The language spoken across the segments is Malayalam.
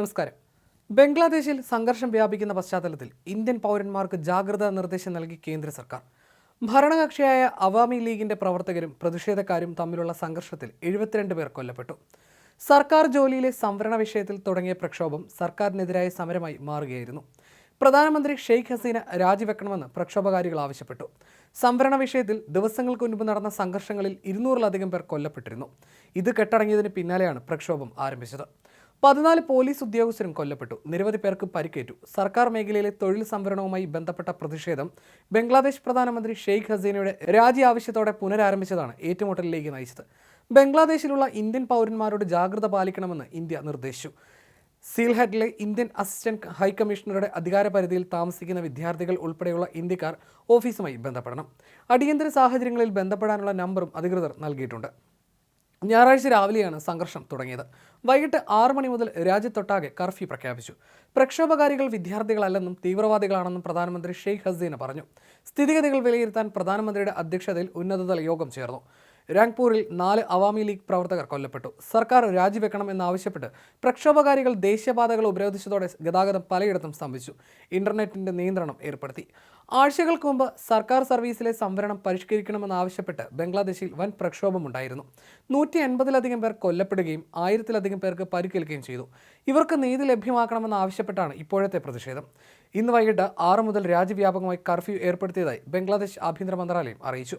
നമസ്കാരം. ബംഗ്ലാദേശിൽ സംഘർഷം വ്യാപിക്കുന്ന പശ്ചാത്തലത്തിൽ ഇന്ത്യൻ പൗരന്മാർക്ക് ജാഗ്രതാ നിർദ്ദേശം നൽകി കേന്ദ്ര സർക്കാർ. ഭരണകക്ഷിയായ അവാമി ലീഗിന്റെ പ്രവർത്തകരും പ്രതിഷേധക്കാരും തമ്മിലുള്ള സംഘർഷത്തിൽ എഴുപത്തിരണ്ട് പേർ കൊല്ലപ്പെട്ടു. സർക്കാർ ജോലിയിലെ സംവരണ വിഷയത്തിൽ തുടങ്ങിയ പ്രക്ഷോഭം സർക്കാരിനെതിരായ സമരമായി മാറുകയായിരുന്നു. പ്രധാനമന്ത്രി ഷെയ്ഖ് ഹസീന രാജിവെക്കണമെന്ന് പ്രക്ഷോഭകാരികൾ ആവശ്യപ്പെട്ടു. സംവരണ വിഷയത്തിൽ ദിവസങ്ങൾക്ക് മുൻപ് നടന്ന സംഘർഷങ്ങളിൽ ഇരുന്നൂറിലധികം പേർ കൊല്ലപ്പെട്ടിരുന്നു. ഇത് കെട്ടടങ്ങിയതിന് പിന്നാലെയാണ് പ്രക്ഷോഭം ആരംഭിച്ചത്. പതിനാല് പോലീസ് ഉദ്യോഗസ്ഥരും കൊല്ലപ്പെട്ടു. നിരവധി പേർക്ക് പരിക്കേറ്റു. സർക്കാർ മേഖലയിലെ തൊഴിൽ സംവരണവുമായി ബന്ധപ്പെട്ട പ്രതിഷേധം ബംഗ്ലാദേശ് പ്രധാനമന്ത്രി ഷെയ്ഖ് ഹസീനയുടെ രാജി ആവശ്യത്തോടെ പുനരാരംഭിച്ചതാണ് ഏറ്റുമുട്ടലിലേക്ക് നയിച്ചത്. ബംഗ്ലാദേശിലുള്ള ഇന്ത്യൻ പൗരന്മാരോട് ജാഗ്രത പാലിക്കണമെന്ന് ഇന്ത്യ നിർദ്ദേശിച്ചു. സീൽഹറ്റിലെ ഇന്ത്യൻ അസിസ്റ്റന്റ് ഹൈക്കമ്മീഷണറുടെ അധികാരപരിധിയിൽ താമസിക്കുന്ന വിദ്യാർത്ഥികൾ ഉൾപ്പെടെയുള്ള ഇന്ത്യക്കാർ ഓഫീസുമായി ബന്ധപ്പെടണം. അടിയന്തര സാഹചര്യങ്ങളിൽ ബന്ധപ്പെടാനുള്ള നമ്പറും അധികൃതർ നൽകിയിട്ടുണ്ട്. ഞായറാഴ്ച രാവിലെയാണ് സംഘർഷം തുടങ്ങിയത്. വൈകിട്ട് ആറു മണി മുതൽ രാജ്യത്തൊട്ടാകെ കർഫ്യൂ പ്രഖ്യാപിച്ചു. പ്രക്ഷോഭകാരികൾ വിദ്യാർത്ഥികളല്ലെന്നും തീവ്രവാദികളാണെന്നും പ്രധാനമന്ത്രി ഷെയ്ഖ് ഹസീന പറഞ്ഞു. സ്ഥിതിഗതികൾ വിലയിരുത്താൻ പ്രധാനമന്ത്രിയുടെ അധ്യക്ഷതയിൽ ഉന്നതതല യോഗം ചേർന്നു. രാങ്പൂരിൽ നാല് അവാമി ലീഗ് പ്രവർത്തകർ കൊല്ലപ്പെട്ടു. സർക്കാർ രാജിവെക്കണമെന്നാവശ്യപ്പെട്ട് പ്രക്ഷോഭകാരികൾ ദേശീയപാതകൾ ഉപരോധിച്ചതോടെ ഗതാഗതം പലയിടത്തും സ്തംഭിച്ചു. ഇന്റർനെറ്റിന്റെ നിയന്ത്രണം ഏർപ്പെടുത്തി. ആഴ്ചകൾക്ക് മുമ്പ് സർക്കാർ സർവീസിലെ സംവരണം പരിഷ്കരിക്കണമെന്നാവശ്യപ്പെട്ട് ബംഗ്ലാദേശിൽ വൻ പ്രക്ഷോഭമുണ്ടായിരുന്നു. നൂറ്റി എൺപതിലധികം പേർ കൊല്ലപ്പെടുകയും ആയിരത്തിലധികം പേർക്ക് പരിക്കേൽക്കുകയും ചെയ്തു. ഇവർക്ക് നീതി ലഭ്യമാക്കണമെന്നാവശ്യപ്പെട്ടാണ് ഇപ്പോഴത്തെ പ്രതിഷേധം. ഇന്ന് വൈകിട്ട് ആറ് മുതൽ രാജ്യവ്യാപകമായി കർഫ്യൂ ഏർപ്പെടുത്തിയതായി ബംഗ്ലാദേശ് ആഭ്യന്തര മന്ത്രാലയം അറിയിച്ചു.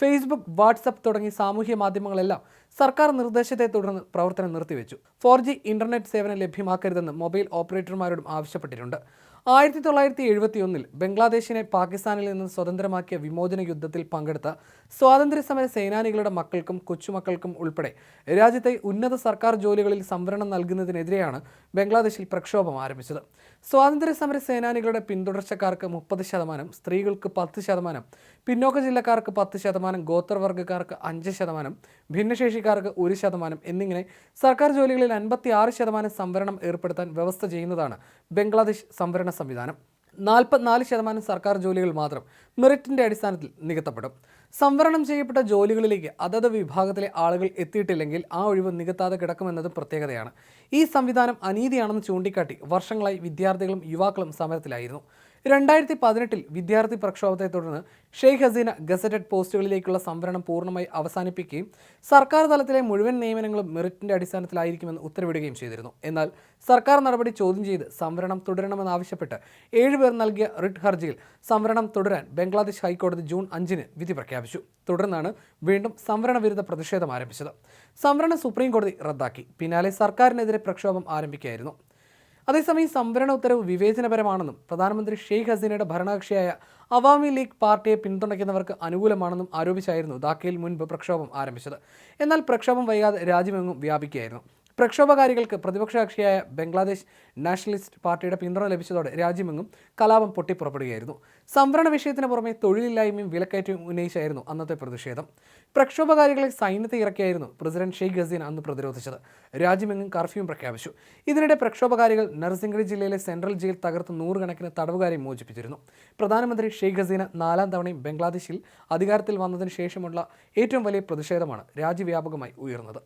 ഫേസ്ബുക്ക് വാട്സപ്പ് തുടങ്ങി സാമൂഹ്യ മാധ്യമങ്ങളെല്ലാം സർക്കാർ നിർദ്ദേശത്തെ തുടർന്ന് പ്രവർത്തനം നിർത്തിവെച്ചു. ഫോർ ജി ഇന്റർനെറ്റ് സേവനം ലഭ്യമാക്കരുതെന്ന് മൊബൈൽ ഓപ്പറേറ്റർമാരോടും ആവശ്യപ്പെട്ടിട്ടുണ്ട്. ആയിരത്തി തൊള്ളായിരത്തി എഴുപത്തി ഒന്നിൽ ബംഗ്ലാദേശിനെ പാകിസ്ഥാനിൽ നിന്ന് സ്വതന്ത്രമാക്കിയ വിമോചന യുദ്ധത്തിൽ പങ്കെടുത്ത സ്വാതന്ത്ര്യസമര സേനാനികളുടെ മക്കൾക്കും കൊച്ചുമക്കൾക്കും ഉൾപ്പെടെ രാജ്യത്തെ ഉന്നത സർക്കാർ ജോലികളിൽ സംവരണം നൽകുന്നതിനെതിരെയാണ് ബംഗ്ലാദേശിൽ പ്രക്ഷോഭം ആരംഭിച്ചത്. സ്വാതന്ത്ര്യസമര സേനാനികളുടെ പിന്തുടർച്ചക്കാർക്ക് മുപ്പത് ശതമാനം സ്ത്രീകൾക്ക് പത്ത് ശതമാനം പിന്നോക്ക ജില്ലക്കാർക്ക് പത്ത് ശതമാനം ഗോത്രവർഗക്കാർക്ക് അഞ്ച് ശതമാനം ഭിന്നശേഷിക്കാർക്ക് ഒരു ശതമാനം എന്നിങ്ങനെ സർക്കാർ ജോലികളിൽ അൻപത്തി ആറ് ശതമാനം സംവരണം ഏർപ്പെടുത്താൻ വ്യവസ്ഥ ചെയ്യുന്നതാണ് ബംഗ്ലാദേശ് സംവരണ സംവിധാനം. നാൽപ്പത്തിനാല് ശതമാനം സർക്കാർ ജോലികൾ മാത്രം മെറിറ്റിന്റെ അടിസ്ഥാനത്തിൽ നികത്തപ്പെടും. സംവരണം ചെയ്യപ്പെട്ട ജോലികളിലേക്ക് അതത് വിഭാഗത്തിലെ ആളുകൾ എത്തിയിട്ടില്ലെങ്കിൽ ആ ഒഴിവ് നികത്താതെ കിടക്കുമെന്നതും പ്രത്യേകതയാണ്. ഈ സംവിധാനം അനീതിയാണെന്ന് ചൂണ്ടിക്കാട്ടി വർഷങ്ങളായി വിദ്യാർത്ഥികളും യുവാക്കളും സമരത്തിലായിരുന്നു. രണ്ടായിരത്തി പതിനെട്ടിൽ വിദ്യാർത്ഥി പ്രക്ഷോഭത്തെ തുടർന്ന് ഷെയ്ഖ് ഹസീന ഗസറ്റഡ് പോസ്റ്റുകളിലേക്കുള്ള സംവരണം പൂർണമായി അവസാനിപ്പിക്കുകയും സർക്കാർ തലത്തിലെ മുഴുവൻ നിയമനങ്ങളും മെറിറ്റിന്റെ അടിസ്ഥാനത്തിലായിരിക്കുമെന്ന് ഉത്തരവിടുകയും ചെയ്തിരുന്നു. എന്നാൽ സർക്കാർ നടപടി ചോദ്യം ചെയ്ത് സംവരണം തുടരണമെന്നാവശ്യപ്പെട്ട് ഏഴുപേർ നൽകിയ റിട്ട് ഹർജിയിൽ സംവരണം തുടരാൻ ബംഗ്ലാദേശ് ഹൈക്കോടതി ജൂൺ അഞ്ചിന് വിധി പ്രഖ്യാപിച്ചു. തുടർന്നാണ് വീണ്ടും സംവരണ വിരുദ്ധ പ്രതിഷേധം ആരംഭിച്ചത്. സംവരണം സുപ്രീം കോടതി റദ്ദാക്കി. പിന്നാലെ സർക്കാരിനെതിരെ പ്രക്ഷോഭം ആരംഭിക്കുകയായിരുന്നു. അതേസമയം സംവരണ ഉത്തരവ് വിവേചനപരമാണെന്നും പ്രധാനമന്ത്രി ഷെയ്ഖ് ഹസീനയുടെ ഭരണകക്ഷിയായ അവാമി ലീഗ് പാർട്ടിയെ പിന്തുണയ്ക്കുന്നവർക്ക് അനുകൂലമാണെന്നും ആരോപിച്ചായിരുന്നു ധാക്കയിൽ മുൻപ് പ്രക്ഷോഭം ആരംഭിച്ചത്. എന്നാൽ പ്രക്ഷോഭം വൈകാതെ രാജ്യമെങ്ങും വ്യാപിക്കുകയായിരുന്നു. പ്രക്ഷോഭകാരികൾക്ക് പ്രതിപക്ഷ കക്ഷിയായ ബംഗ്ലാദേശ് നാഷണലിസ്റ്റ് പാർട്ടിയുടെ പിന്തുണ ലഭിച്ചതോടെ രാജ്യമെങ്ങും കലാപം പൊട്ടിപ്പുറപ്പെടുകയായിരുന്നു. സംവരണ വിഷയത്തിന് പുറമെ തൊഴിലില്ലായ്മയും വിലക്കയറ്റവും ഉന്നയിച്ചായിരുന്നു അന്നത്തെ പ്രതിഷേധം. പ്രക്ഷോഭകാരികളെ സൈന്യത്തെ ഇറക്കിയായിരുന്നു പ്രസിഡന്റ് ഷെയ്ഖ് ഹസീന അന്ന് പ്രതിരോധിച്ചത്. രാജ്യമെങ്ങും കർഫ്യൂ പ്രഖ്യാപിച്ചു. ഇതിനിടെ പ്രക്ഷോഭകാരികൾ നർസിംഗഡി ജില്ലയിലെ സെൻട്രൽ ജയിൽ തകർത്ത് നൂറുകണക്കിന് തടവുകാരെ മോചിപ്പിച്ചിരുന്നു. പ്രധാനമന്ത്രി ഷെയ്ഖ് ഹസീന നാലാം തവണയും ബംഗ്ലാദേശിൽ അധികാരത്തിൽ വന്നതിന് ശേഷമുള്ള ഏറ്റവും വലിയ പ്രതിഷേധമാണ് രാജ്യവ്യാപകമായി ഉയർന്നത്.